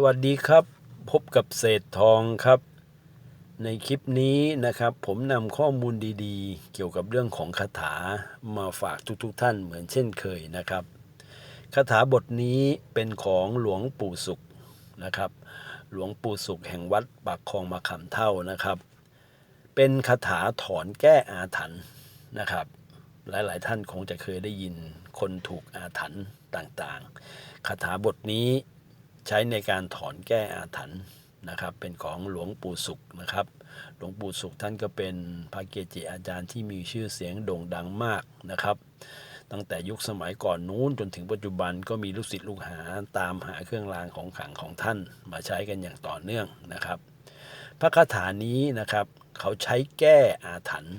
สวัสดีครับ พบกับเศษทองครับ ในคลิปนี้นะครับ ผมนำข้อมูลดีๆ เกี่ยวกับเรื่องของคาถามาฝากทุกๆทท่านเหมือนเช่นเคยนะครับคาถาบทนี้เป็นของหลวงปู่สุขนะครับ หลวงปู่สุขแห่งวัดปากคลองมาขำเท่านะครับ เป็นคาถาถอนแก้อาถรรพ์นะครับ หลายๆท่านคงจะเคยได้ยินคนถูกอาถรรพ์ต่างๆคาถาบทนี้ ใช้ในการถอนแก้อาถรรพ์นะครับ เป็นของหลวงปู่สุขนะครับ หลวงปู่สุขท่านก็เป็นพระเกจิอาจารย์ที่มีชื่อเสียงโด่งดังมากนะครับ ตั้งแต่ยุคสมัยก่อนนู้นจนถึงปัจจุบันก็มีลูกศิษย์ลูกหาตามหาเครื่องรางของขลังของท่านมาใช้กันอย่างต่อเนื่องนะครับ พระคาถานี้นะครับเขาใช้แก้อาถรรพ์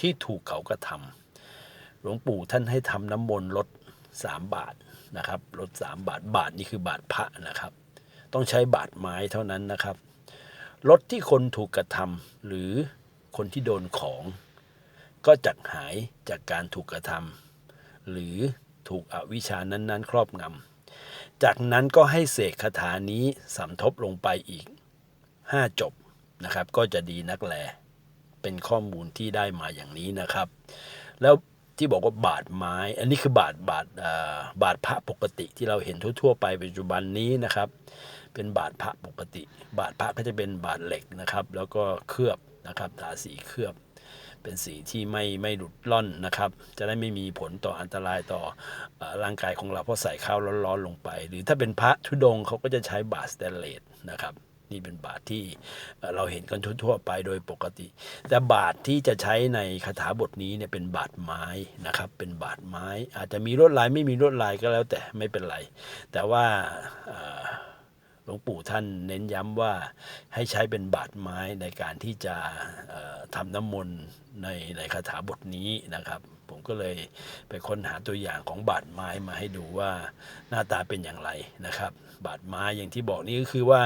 ที่ถูกเขากระทำหลวงปู่ท่านให้ทำน้ำมนต์ลด 3 บาทนะครับลด3บาทบาทนี่คือบาทพระนะครับ ต้องใช้บาทไม้เท่านั้นนะครับลดที่คนถูกกระทำหรือคนที่โดนของ ก็จะหายจากการถูกกระทำหรือถูกอวิชานั้น ๆ ครอบงำจากนั้นก็ให้เสกคาถานี้สำทบลงไปอีก 5 จบนะครับ ก็จะดีนักแลเป็นข้อมูลที่ได้มาอย่างนี้นะครับ แล้ว ที่บอกว่าบาทไม้ อันนี้คือบาทบาทบาทพระปกติที่เราเห็นทั่ว ๆ ไปปัจจุบันนี้นะครับ เป็นบาทพระปกติ บาทพระก็จะเป็นบาทเหล็กนะครับ แล้วก็เคลือบนะครับทาสีเคลือบ เป็นสีที่ไม่ไม่หลุดล่อนนะครับ จะได้ไม่มีผลต่ออันตรายต่ออร่างกายของเราเพราะใส่ข้าวร้อนๆลงไป หรือถ้าเป็นพระธุดงเขาก็จะใช้บาทสแตนเลสนะครับ นี่เป็นบาทที่เราเห็นกันทั่วๆไปโดยปกติ แต่บาทที่จะใช้ในคาถาบทนี้เนี่ยเป็นบาทไม้นะครับ เป็นบาทไม้ อาจจะมีลวดลายไม่มีลวดลายก็แล้วแต่ไม่เป็นไร แต่ว่าหลวงปู่ท่านเน้นย้ำว่าให้ใช้เป็นบาทไม้ในการที่จะทำน้ำมนต์ในในคาถาบทนี้นะครับ ผมก็เลยไปค้นหาตัวอย่างของบาดไม้มาให้ดูว่าหน้าตาเป็นอย่างไรนะครับ บาดไม้อย่างที่บอกนี่ก็คือว่า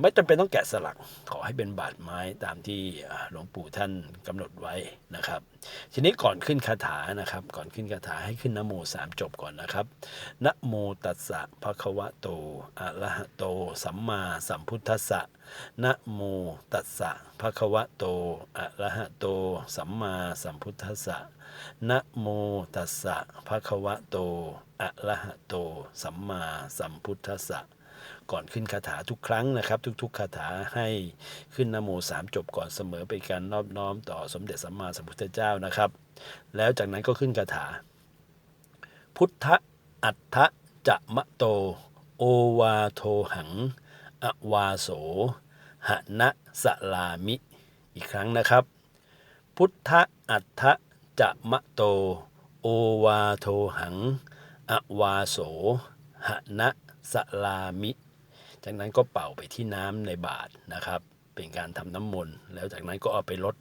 ไม่จำเป็นต้องแกะสลัก ขอให้เป็นบาดไม้ตามที่หลวงปู่ท่านกำหนดไว้นะครับ ทีนี้ก่อนขึ้นคาถานะครับ ก่อนขึ้นคาถาให้ขึ้นนโมสามจบก่อนนะครับนะโมตัสสะภะคะวะโตอะระหะโต สัมมาสัมพุทธัสสะนะโมตัสสะภะคะวะโตอะระหะโต สัมมาสัมพุทธัสสะนะโมตัสสะภะคะวะโตอะระหะโต สัมมาสัมพุทธัสสะ ก่อนขึ้นคาถาทุกครั้งนะครับ ทุกๆคาถาให้ขึ้นนโมสามจบก่อนเสมอเป็นการนอบน้อมต่อสมเด็จสัมมาสัมพุทธเจ้านะครับ แล้วจากนั้นก็ขึ้นคาถา พุทธอัฏฐจะมะโต โอวาโทหัง อวาโสหนะสลามิ อีกครั้งนะครับ พุทธอัฏฐจะมะโต โอวาโทหัง อวาโสหนะสลามิ จากนั้นก็เป่าไปที่น้ำในบาทนะครับ เป็นการทำน้ำมนต์แล้วจากนั้นก็เอาไปลด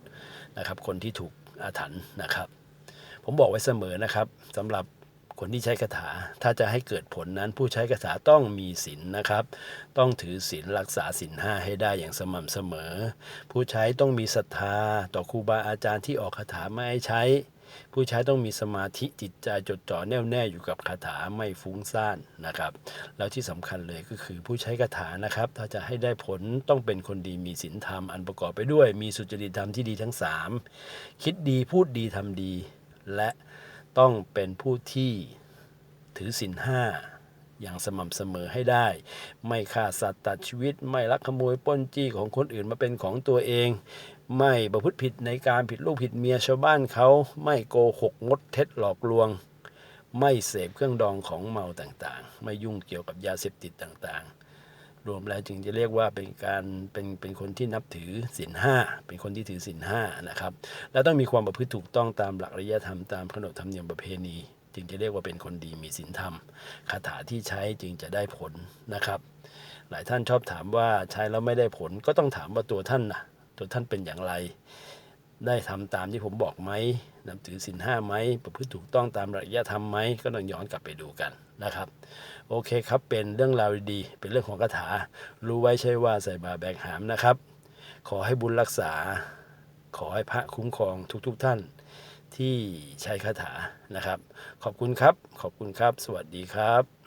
นะครับ คนที่ถูกอาถรรพ์นะครับ ผมบอกไว้เสมอนะครับสำหรับ คนที่ใช้คาถา ถ้าจะให้เกิดผลนั้นผู้ใช้คาถาต้องมีศีลนนะครับ ต้องถือศีลรักษาศีลห้าให้ได้อย่างสม่ำเสมอ ผู้ใช้ต้องมีศรัทธา ต่อครูบาอาจารย์ที่ออกคาถาไม่ให้ใช้ ผู้ใช้ต้องมีสมาธิจิตใจจดจ่อแน่วแน่อยู่กับคาถาไม่ฟุ้งซ่านนะครับ แล้วที่สำคัญเลยก็คือผู้ใช้คาถานะครับ ถ้าจะให้ได้ผลต้องเป็นคนดีมีศีลธรรมอันประกอบไปด้วย มีสุจริตธรรมที่ดีทั้ง 3 คิดดีพูดดีทำดีและ ต้องเป็นผู้ที่ถือศีลห้าอย่างสม่ำเสมอให้ได้ ไม่ฆ่าสัตว์ตัดชีวิต ไม่ลักขโมยป้นจี้ของคนอื่นมาเป็นของตัวเอง ไม่ประพฤติผิดในการผิดลูกผิดเมียชาวบ้านเขา ไม่โกหกงดเท็จหลอกลวง ไม่เสพเครื่องดองของเมาต่างๆ ไม่ยุ่งเกี่ยวกับยาเสพติดต่างๆ รวมแล้วจึงจะเรียกว่าเป็นการเป็นเป็นคนที่นับถือศีลห้าเป็นคนที่ถือศีลห้านะครับ แล้วต้องมีความประพฤติถูกต้องตามหลักอริยธรรมตามขนบธรรมเนียมประเพณี จึงจะเรียกว่าเป็นคนดีมีศีลธรรมคาถาที่ใช้จึงจะได้ผลนะครับ หลายท่านชอบถามว่าใช้แล้วไม่ได้ผลก็ต้องถามว่าตัวท่านนะตัวท่านเป็นอย่างไร ได้ทำตามที่ผมบอกไหมนำถือสินห้าไหมประพฤติถูกต้องตามระยะธรรมไหมก็ต้องย้อนกลับไปดูกันนะครับ โอเคครับเป็นเรื่องราวดีเป็นเรื่องของคาถา รู้ไว้ใช่ว่าใส่บาแบกหามนะครับ ขอให้บุญรักษา ขอให้พระคุ้มครองทุกๆทท่าน ที่ใช้คาถานะครับ ขอบคุณครับ ขอบคุณครับ สวัสดีครับ